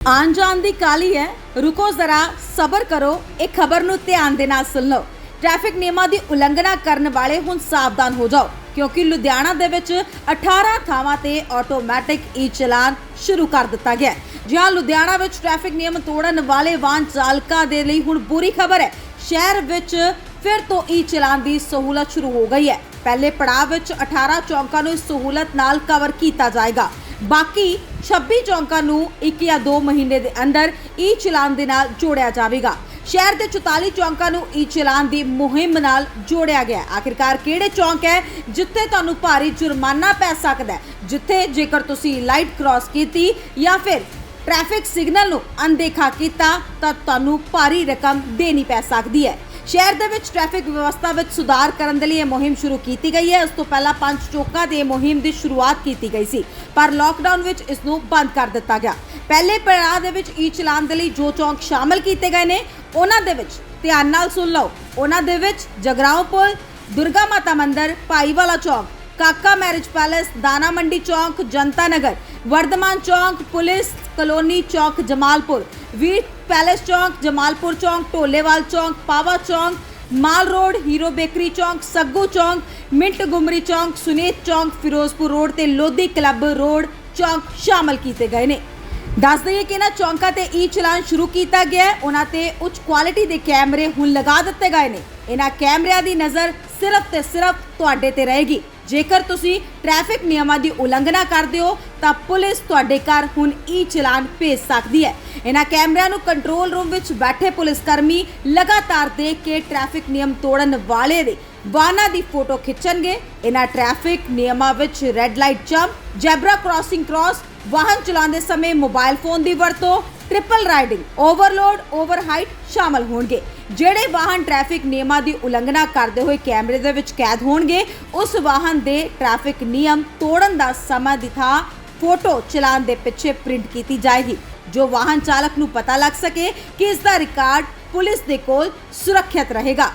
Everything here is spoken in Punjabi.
ਆਉਣ ਜਾਣ ਦੀ ਕਾਲੀ ਹੈ? ਰੁਕੋ ਜ਼ਰਾ, ਸਬਰ ਕਰੋ, ਇਹ ਖਬਰ ਨੂੰ ਧਿਆਨ ਦੇ ਨਾਲ ਸੁਣ ਲਓ। ਟ੍ਰੈਫਿਕ ਨਿਯਮਾਂ ਦੀ ਉਲੰਘਣਾ ਕਰਨ ਵਾਲੇ ਹੁਣ ਸਾਵਧਾਨ ਹੋ ਜਾਓ, ਕਿਉਂਕਿ ਲੁਧਿਆਣਾ ਦੇ ਵਿੱਚ 18 ਥਾਵਾਂ ਤੇ ਆਟੋਮੈਟਿਕ ਈ ਚਲਾਨ ਸ਼ੁਰੂ ਕਰ ਦਿੱਤਾ ਗਿਆ ਹੈ। ਜਿਹਾਂ ਲੁਧਿਆਣਾ ਵਿੱਚ ਟ੍ਰੈਫਿਕ ਨਿਯਮ ਤੋੜਨ ਵਾਲੇ ਵਾਹਨ ਚਾਲਕਾਂ ਦੇ ਲਈ ਹੁਣ ਬੁਰੀ ਖਬਰ ਹੈ। ਸ਼ਹਿਰ ਵਿੱਚ ਫਿਰ ਤੋਂ ਈ ਚਲਾਨ ਦੀ ਸਹੂਲਤ ਸ਼ੁਰੂ ਹੋ ਗਈ ਹੈ। ਪਹਿਲੇ ਪੜਾਅ ਵਿੱਚ 18 ਚੌਂਕਾਂ ਨੂੰ ਇਸ ਸਹੂਲਤ ਨਾਲ ਕਵਰ ਕੀਤਾ ਜਾਏਗਾ। ਬਾਕੀ 26 ਚੌਂਕਾਂ ਨੂੰ ਇੱਕ ਜਾਂ 2 ਮਹੀਨੇ ਦੇ ਅੰਦਰ ਈ ਚਲਾਨ ਦੇ ਨਾਲ ਜੋੜਿਆ ਜਾਵੇਗਾ। ਸ਼ਹਿਰ ਦੇ 44 ਚੌਂਕਾਂ ਨੂੰ ਈ ਚਲਾਨ ਦੀ ਮੁਹਿੰਮ ਨਾਲ ਜੋੜਿਆ ਗਿਆ ਹੈ। ਆਖਿਰਕਾਰ ਕਿਹੜੇ ਚੌਂਕ ਹੈ ਜਿੱਥੇ ਤੁਹਾਨੂੰ ਭਾਰੀ ਜੁਰਮਾਨਾ ਪੈ ਸਕਦਾ ਹੈ? ਜਿੱਥੇ ਜੇਕਰ ਤੁਸੀਂ ਲਾਈਟ ਕ੍ਰਾਸ ਕੀਤੀ ਜਾਂ ਫਿਰ ਟ੍ਰੈਫਿਕ ਸਿਗਨਲ ਨੂੰ ਅਣਦੇਖਾ ਕੀਤਾ, ਤਾਂ ਤੁਹਾਨੂੰ ਭਾਰੀ ਰਕਮ ਦੇਣੀ ਪੈ ਸਕਦੀ ਹੈ। ਸ਼ਹਿਰ ਦੇ ਵਿੱਚ ਟ੍ਰੈਫਿਕ ਵਿਵਸਥਾ ਵਿੱਚ ਸੁਧਾਰ ਕਰਨ ਦੇ ਲਈ ਇਹ ਮੁਹਿੰਮ ਸ਼ੁਰੂ ਕੀਤੀ ਗਈ ਹੈ। ਉਸ ਤੋਂ ਪਹਿਲਾਂ ਪੰਜ ਚੌਕਾਂ ਦੇ ਮੁਹਿੰਮ ਦੀ ਸ਼ੁਰੂਆਤ ਕੀਤੀ ਗਈ ਸੀ, ਪਰ ਲੋਕਡਾਊਨ ਵਿੱਚ ਇਸ ਨੂੰ ਬੰਦ ਕਰ ਦਿੱਤਾ ਗਿਆ। ਪਹਿਲੇ ਪੜਾਅ ਦੇ ਵਿੱਚ ਈ ਚਲਾਨ ਦੇ ਲਈ ਜੋ ਚੌਂਕ ਸ਼ਾਮਲ ਕੀਤੇ ਗਏ ਨੇ, ਉਹਨਾਂ ਦੇ ਵਿੱਚ ਧਿਆਨ ਨਾਲ ਸੁਣ ਲਓ। ਉਹਨਾਂ ਦੇ ਵਿੱਚ ਜਗਰਾਉਂ ਪੁਲ, ਦੁਰਗਾ ਮਾਤਾ ਮੰਦਿਰ, ਭਾਈਵਾਲਾ ਚੌਕ ਕਾਕਾ ਮੈਰਿਜ ਪੈਲੇਸ, ਦਾਣਾ ਮੰਡੀ ਚੌਂਕ, ਜਨਤਾ ਨਗਰ, ਵਰਧਮਾਨ ਚੌਂਕ, ਪੁਲਿਸ ਕਲੋਨੀ ਚੌਂਕ, ਜਮਾਲਪੁਰ, ਵੀਰ ਪੈਲੇਸ ਚੌਂਕ, ਜਮਾਲਪੁਰ ਚੌਂਕ, ਢੋਲੇਵਾਲ ਚੌਂਕ, ਪਾਵਾ ਚੌਂਕ, ਮਾਲ ਰੋਡ, ਹੀਰੋ ਬੇਕਰੀ ਚੌਂਕ, ਸੱਗੂ ਚੌਂਕ, ਮਿੰਟ ਗੁਮਰੀ ਚੌਂਕ, ਸੁਨੀਤ ਚੌਂਕ, ਫਿਰੋਜ਼ਪੁਰ ਰੋਡ ਤੇ ਲੋਧੀ ਕਲੱਬ ਰੋਡ ਚੌਂਕ ਸ਼ਾਮਲ ਕੀਤੇ ਗਏ ਨੇ। ਦੱਸ ਦਈਏ ਕਿ ਇਹਨਾਂ ਚੌਂਕਾਂ ਤੇ ਈ ਚਲਾਨ ਸ਼ੁਰੂ ਕੀਤਾ ਗਿਆ ਹੈ। ਉਹਨਾਂ ਤੇ ਉੱਚ ਕੁਆਲਿਟੀ ਦੇ ਕੈਮਰੇ ਹੁਣ ਲਗਾ ਦਿੱਤੇ ਗਏ ਨੇ। ਇਹਨਾਂ ਕੈਮਰਿਆਂ ਦੀ ਨਜ਼ਰ ਸਿਰਫ ਤੇ ਸਿਰਫ ਤੁਹਾਡੇ ਤੇ ਰਹੇਗੀ। ਜੇਕਰ ਤੁਸੀਂ ਟ੍ਰੈਫਿਕ ਨਿਯਮਾਂ ਦੀ ਉਲੰਘਣਾ ਕਰਦੇ ਹੋ, ਤਾਂ ਪੁਲਿਸ ਤੁਹਾਡੇ ਘਰ ਹੁਣ ਈ ਚਲਾਨ ਭੇਜ ਸਕਦੀ ਹੈ। ਇਹਨਾਂ ਕੈਮਰਿਆਂ ਨੂੰ ਕੰਟਰੋਲ ਰੂਮ ਵਿੱਚ ਬੈਠੇ ਪੁਲਿਸ ਕਰਮੀ ਲਗਾਤਾਰ ਦੇਖ ਕੇ ਟ੍ਰੈਫਿਕ ਨਿਯਮ ਤੋੜਨ ਵਾਲੇ ਦੇ ਵਾਹਨਾਂ ਦੀ ਫੋਟੋ ਖਿੱਚਣਗੇ। ਇਹਨਾਂ ਟ੍ਰੈਫਿਕ ਨਿਯਮਾਂ ਵਿੱਚ red light jump zebra crossing cross ਵਾਹਨ ਚਲਾਉਂਦੇ ਸਮੇਂ ਮੋਬਾਈਲ ਫੋਨ ਦੀ ਵਰਤੋਂ ਟ੍ਰਿਪਲ ਰਾਈਡਿੰਗ ਓਵਰਲੋਡ ਓਵਰਹਾਈਟ ਸ਼ਾਮਲ ਹੋਣਗੇ। ਜਿਹੜੇ ਵਾਹਨ ਟ੍ਰੈਫਿਕ ਨਿਯਮਾਂ ਦੀ ਉਲੰਘਣਾ ਕਰਦੇ ਹੋਏ ਕੈਮਰੇ ਦੇ ਵਿੱਚ ਕੈਦ ਹੋਣਗੇ, ਉਸ ਵਾਹਨ ਦੇ ਟ੍ਰੈਫਿਕ ਨਿਯਮ ਤੋੜਨ ਦਾ ਸਮਾਂ ਦੀ ਥਾਂ ਫੋਟੋ ਚਲਾਨ ਦੇ ਪਿੱਛੇ ਪ੍ਰਿੰਟ ਕੀਤੀ ਜਾਏਗੀ, ਜੋ ਵਾਹਨ ਚਾਲਕ ਨੂੰ ਪਤਾ ਲੱਗ ਸਕੇ ਕਿ ਇਸ ਦਾ ਰਿਕਾਰਡ ਪੁਲਿਸ ਦੇ ਕੋਲ ਸੁਰੱਖਿਅਤ ਰਹੇਗਾ।